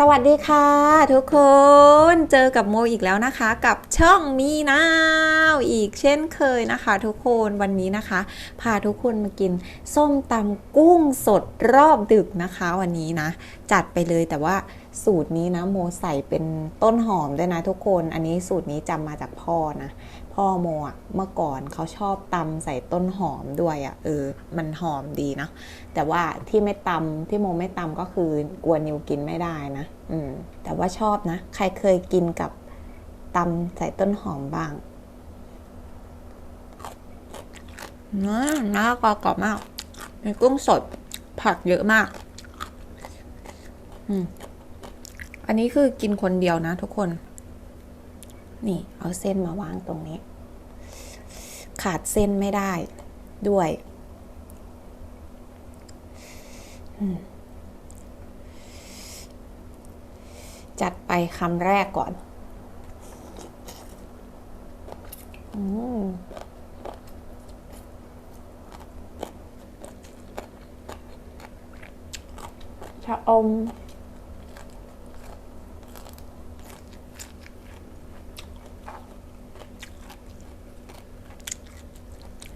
สวัสดีค่ะทุกคนเจอกับโมอีกแล้วนะคะ กับช่องมีนาวอีกเช่นเคยนะคะ ทุกคนวันนี้นะคะ พาทุกคนมากินส้มตำกุ้งสดรอบดึกนะคะ วันนี้นะ จัดไปเลยแต่ว่า สูตรนี้นะโมใส่เป็นต้นหอมด้วยนะทุกคน อันนี้สูตรนี้จำมาจากพ่อนะ พ่อโมอะเมื่อก่อนเขาชอบตำใส่ต้นหอมด้วยอะเออ มันหอมดีนะ แต่ว่าที่ไม่ตำที่โมไม่ตำก็คือกลัวนิวกินไม่ได้นะ อืม แต่ว่าชอบนะ ใครเคยกินกับตำใส่ต้นหอมบ้างเนะน่ากรอกรอบมาก มีกุ้งสดผักเยอะมาก อืม อันนี้คือกินคนเดียวนะทุกคน นี่เอาเส้นมาวางตรงนี้ ขาดเส้นไม่ได้ด้วยจัดไปคำแรกก่อนอืมชะอม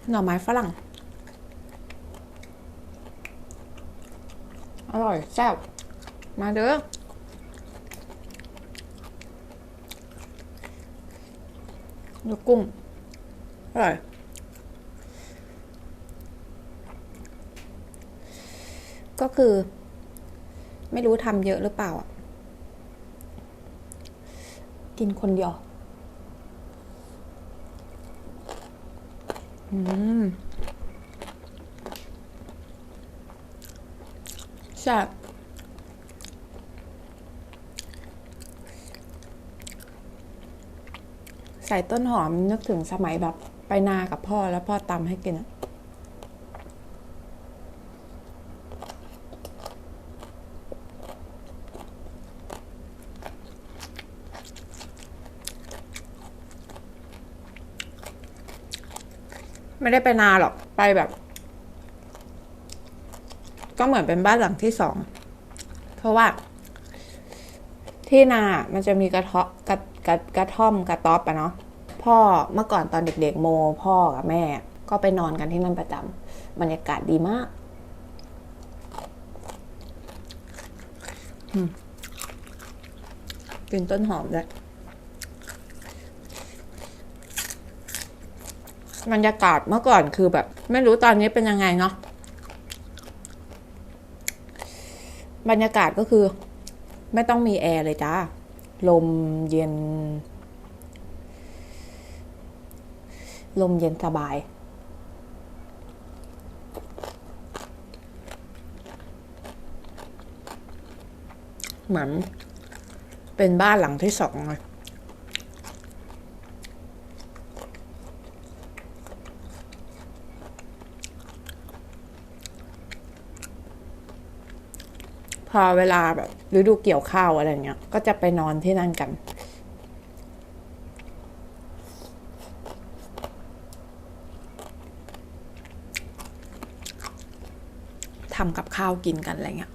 หน่อไม้ฝรั่ง อร่อยแซ่บมาเด้อดูกุ้ง อร่อย ก็คือ ไม่รู้ทำเยอะหรือเปล่า กินคนเดียว อืม แซ่บใส่ต้นหอมนึกถึงสมัยแบบไปนากับพ่อแล้วพ่อตำให้กินอะ ไม่ได้ไปนาหรอกไปแบบ ก็เหมือนเป็นบ้านหลังที่สองเพราะว่า ที่นา มันจะมีกระเทาะกระกระกระท่อมกระต๊อบอะเนาะพ่อเมื่อก่อนตอนเด็ก ๆ โม พ่อกับแม่ ก็ไปนอนกันที่นั่นประจำบรรยากาศดีมากอืมกินต้นหอมด้วย บรรยากาศเมื่อก่อนคือแบบ ไม่รู้ตอนนี้เป็นยังไงเนาะบรรยากาศก็คือ ไม่ต้องมีแอร์เลยจ้าลมเย็น ลมเย็นสบาย เหมือนเป็นบ้านหลังที่สองเลย พอเวลาแบบฤดูเกี่ยวข้าวอะไรเงี้ย ก็จะไปนอนที่นั่นกัน ทำกับข้าวกินกันอะไรเงี้ย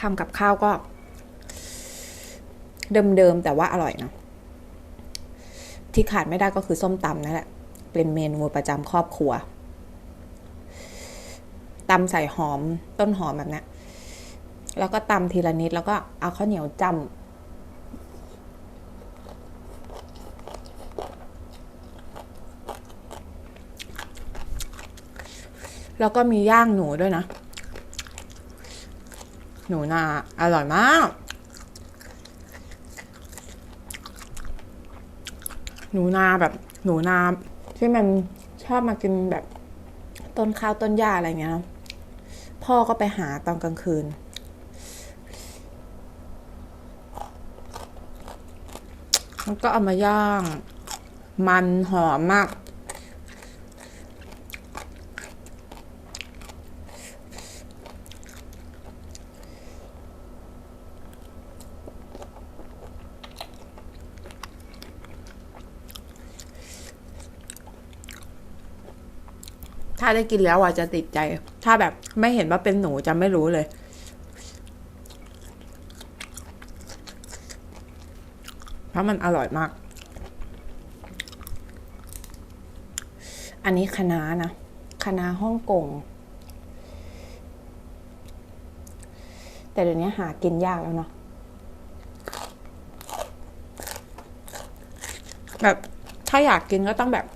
ทำกับข้าวก็ เดิมๆแต่ว่าอร่อยนะที่ขาดไม่ได้ก็คือส้มตำนั่นแหละ เป็นเมนูประจำครอบครัว ตำใส่หอมต้นหอมแบบนี้แล้วก็ตำทีละนิดแล้วก็เอาข้าวเหนียวจำแล้วก็มีย่างหนูด้วยนะ หนูนาอร่อยมาก หนูนาแบบหนูนาที่มันชอบมากินแบบต้นข้าวต้นหญ้าอะไรเงี้ย พ่อก็ไปหาตอนกลางคืน แล้วก็เอามาย่าง มันหอมมาก ถ้าได้กินแล้วอะจะติดใจ ถ้าแบบไม่เห็นว่าเป็นหนูจะไม่รู้เลย เพราะมันอร่อยมาก อันนี้คะน้านะคะน้าฮ่องกง แต่เดี๋ยวนี้หากินยากแล้วเนาะแบบถ้าอยากกินก็ต้องแบบ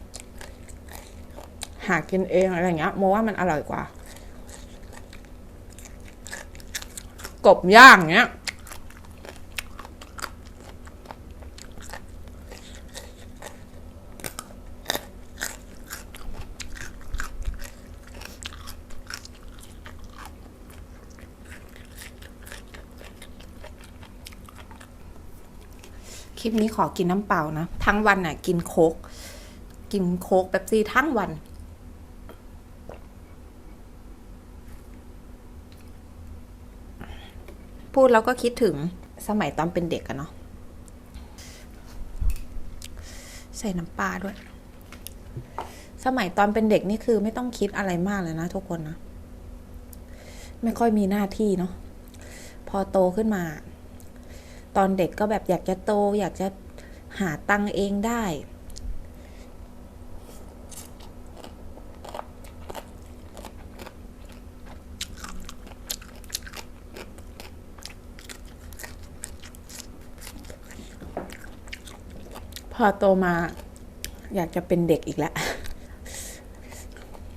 หากินเองอะไรเงี้ยโมว่ามันอร่อยกว่า กบย่างเงี้ยคลิปนี้ขอกินน้ำเปล่านะ ทั้งวันน่ะ กินโคกกินโคกแบบซีทั้งวัน พูดแล้วก็คิดถึงสมัยตอนเป็นเด็กอะเนาะใส่น้ำปลาด้วย สมัยตอนเป็นเด็กนี่คือไม่ต้องคิดอะไรมากเลยนะทุกคนนะ ไม่ค่อยมีหน้าที่เนาะ พอโตขึ้นมา ตอนเด็กก็แบบอยากจะโต อยากจะหาตังค์เองได้ พอโตมาอยากจะเป็นเด็กอีกแล้ว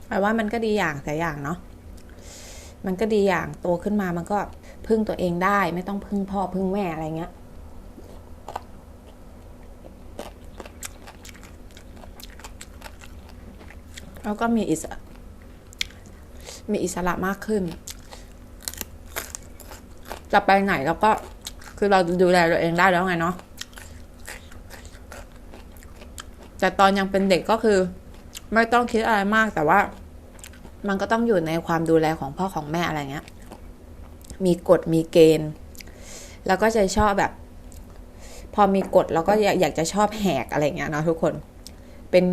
แปลว่ามันก็ดีอย่างแต่อย่างเนาะ มันก็ดีอย่างโตขึ้นมามันก็พึ่งตัวเองได้ ไม่ต้องพึ่งพ่อพึ่งแม่อะไรเงี้ย แล้วก็มีอิสระมีอิสระมากขึ้น จะไปไหนแล้วก็คือเราดูแลตัวเองได้แล้วไงเนาะ แต่ตอนยังเป็นเด็กก็คือ ไม่ต้องคิดอะไรมากแต่ว่า มันก็ต้องอยู่ในความดูแลของพ่อของแม่อะไรเงี้ย มีกฎมีเกณฑ์ แล้วก็จะชอบแบบ พอมีกฎเราก็อยากอยากจะชอบแหกอะไรเงี้ยเนาะทุกคน เป็น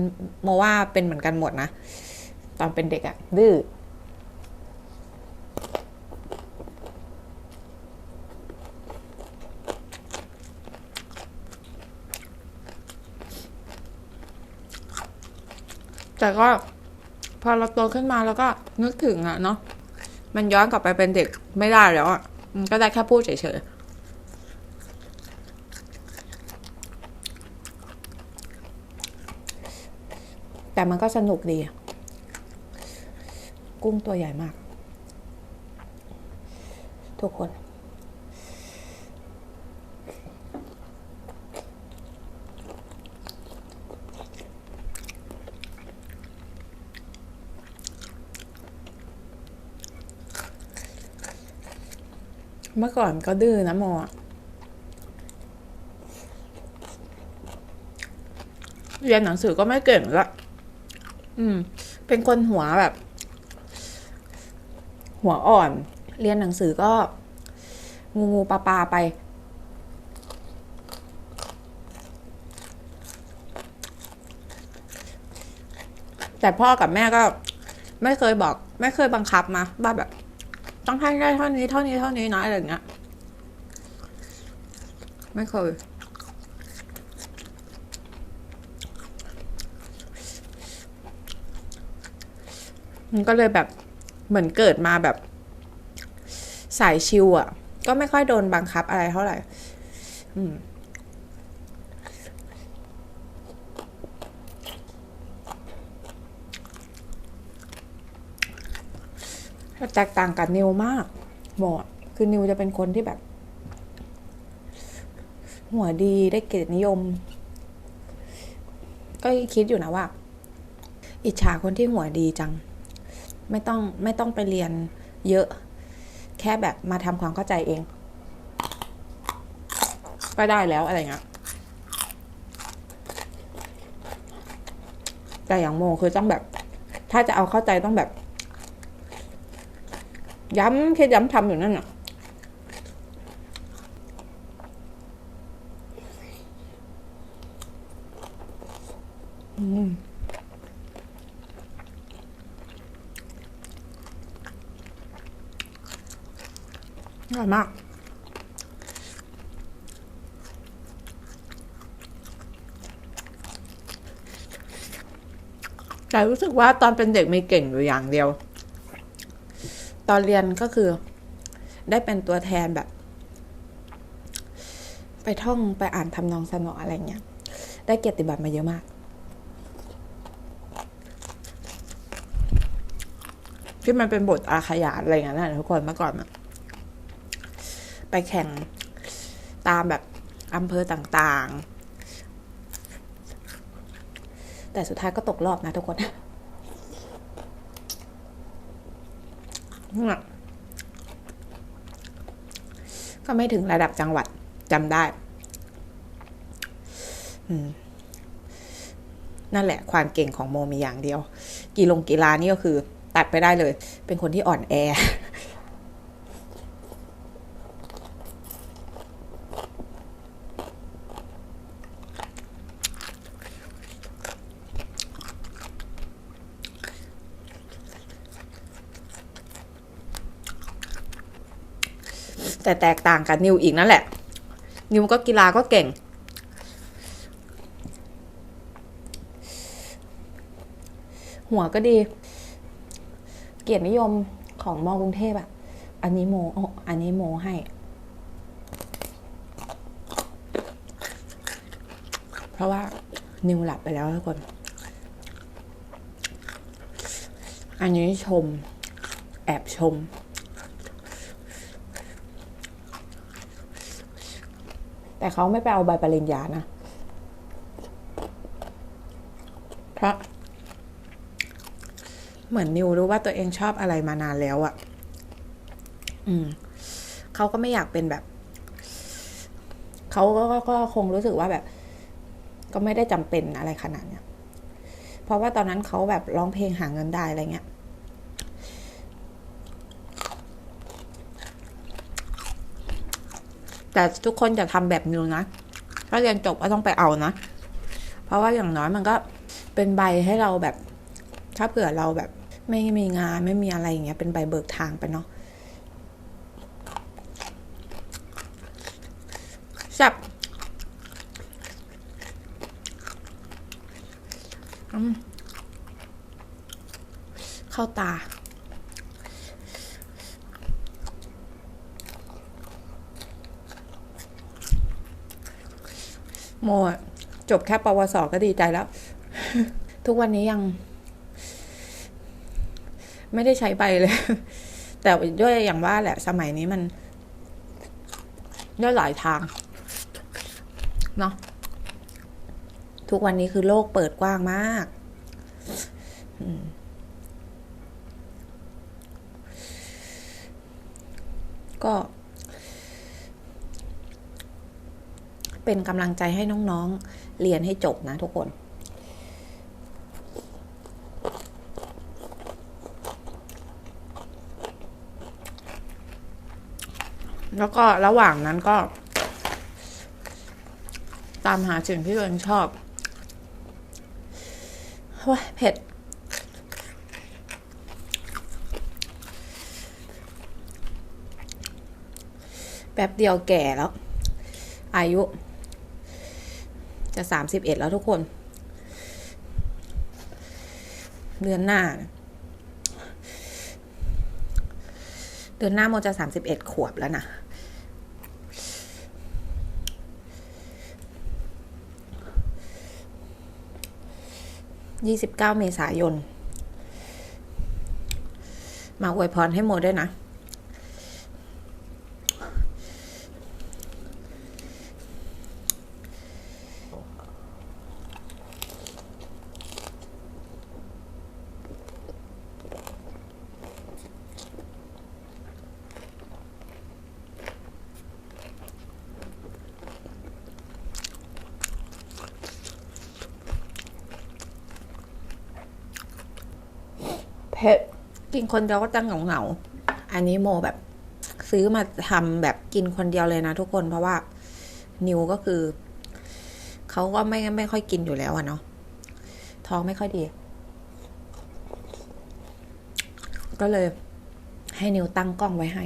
โมว่าเป็นเหมือนกันหมดนะ ตอนเป็นเด็กอะดื้อ แต่ก็พอเราโตขึ้นมาแล้วก็นึกถึงอะเนาะมันย้อนกลับไปเป็นเด็กไม่ได้แล้วอะก็ได้แค่พูดเฉยๆ แต่มันก็สนุกดีอะกุ้งตัวใหญ่มาก ทุกคน เมื่อก่อนก็ดื้อนะโมเรียนหนังสือก็ไม่เก่งละ อืม เป็นคนหัวแบบ หัวอ่อน เรียนหนังสือก็ งูงูปลาปลาไป แต่พ่อกับแม่ก็ ไม่เคยบอก ไม่เคยบังคับมาว่าแบบ ต้องให้ได้เท่านี้เท่านี้เท่านี้นะอะไรอย่างเงี้ยไม่เคยมันก็เลยแบบเหมือนเกิดมาแบบ สายชิวอะ่ะ ก็ไม่ค่อยโดนบังคับอะไรเท่าไหร่ อืม แตกต่างกับนิวมากหมดคือนิวจะเป็นคนที่แบบ หัวดีได้เกียรตินิยม ก็คิดอยู่นะว่า อิจฉาคนที่หัวดีจัง ไม่ต้องไม่ต้องไปเรียนเยอะ แค่แบบมาทำความเข้าใจเอง ก็ได้แล้วอะไรเงี้ยแต่อย่างโมคือต้องแบบ ถ้าจะเอาเข้าใจต้องแบบ ย้ำแค่ย้ำทำอยู่นั่นน่ะ อืมอร่อยมาก แต่รู้สึกว่าตอนเป็นเด็กไม่เก่งอยู่อย่างเดียว ตอนเรียนก็คือได้เป็นตัวแทนแบบ ไปท่องไปอ่านทำนองสนออะไรเงี้ย ได้เกียรติบัตรมาเยอะมาก ที่มันเป็นบทอาขยานอะไรอย่างเงี้ยนะทุกคนเมื่อก่อนอะไปแข่งตามแบบอำเภอต่างๆ แต่สุดท้ายก็ตกรอบนะทุกคน เนี่ย ก็ไม่ถึงระดับจังหวัดจำได้นั่นแหละความเก่งของโมมีอย่างเดียว กีฬงกีฬานี่ก็คือ ตัดไปได้เลย เป็นคนที่อ่อนแอ แต่แตกต่างกับนิวอีกนั่นแหละ นิวก็กีฬาก็เก่ง หัวก็ดี เกียรตินิยมของมอกรุงเทพอะอันนี้โมอ๋ออันนี้โมให้เพราะว่านิวหลับไปแล้วทุกคน อันนี้ชม แอบชม แต่เขาไม่ไปเอาใบปริญญานะเพราะ เหมือนนิวรู้ว่าตัวเองชอบอะไรมานานแล้วอะ่ะ อืมเขาก็ไม่อยากเป็นแบบ เขาก็ก็ก็คงรู้สึกว่าแบบ ก็ไม่ได้จำเป็นอะไรขนาดเนี้ยเพราะว่าตอนนั้นเขาแบบร้องเพลงหาเงินได้อะไรเงี้ย แต่ทุกคนจะทำแบบนิวนะ ถ้าเรียนจบก็ต้องไปเอานะ เพราะว่าอย่างน้อยมันก็เป็นใบให้เราแบบ ถ้าเผื่อเราแบบไม่มีงานไม่มีอะไรอย่างเงี้ย เป็นใบเบิกทางไปเนาะแซ่บเข้าตา โมจบแค่ปวสก็ดีใจแล้ว ทุกวันนี้ยัง ไม่ได้ใช้ใบเลย แต่ด้วยอย่างว่าแหละสมัยนี้มันได้หลายทาง เนาะทุกวันนี้คือโลกเปิดกว้างมากก็ เป็นกำลังใจให้น้องๆ เรียนให้จบนะทุกคน แล้วก็ระหว่างนั้นก็ ตามหาสิ่งที่ตัวเองชอบว้ยเผ็ดแป๊บเดียวแก่แล้ว อายุ จะสามสิบเอ็ดแล้วทุกคน เดือนหน้า เดือนหน้าโมจะสามสิบเอ็ดขวบแล้วนะยี่สิบเก้าเมษายน มาอวยพรให้โมด้วยนะ กินคนเดียวก็จะเหงาเหงาอันนี้โมแบบซื้อมาทำแบบกินคนเดียวเลยนะทุกคนเพราะว่า นิวก็คือเขาก็ไม่ไม่ค่อยกินอยู่แล้วอะเนาะท้องไม่ค่อยดี ก็เลย ให้นิวตั้งกล้องไว้ให้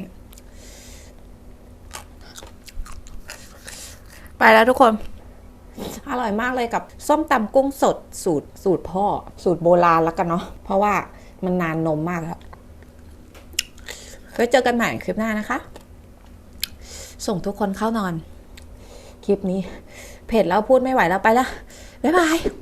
ไปแล้วทุกคน อร่อยมากเลยกับ ส้มตำกุ้งสดสูตรสูตรพ่อ สูตรโบราณแล้วกันเนาะเพราะว่า มันนานนมมากแล้วไว้เจอกันใหม่คลิปหน้านะคะ ส่งทุกคนเข้านอน คลิปนี้เผ็ดแล้วพูดไม่ไหวแล้วไปละบ๊ายบายมีนาว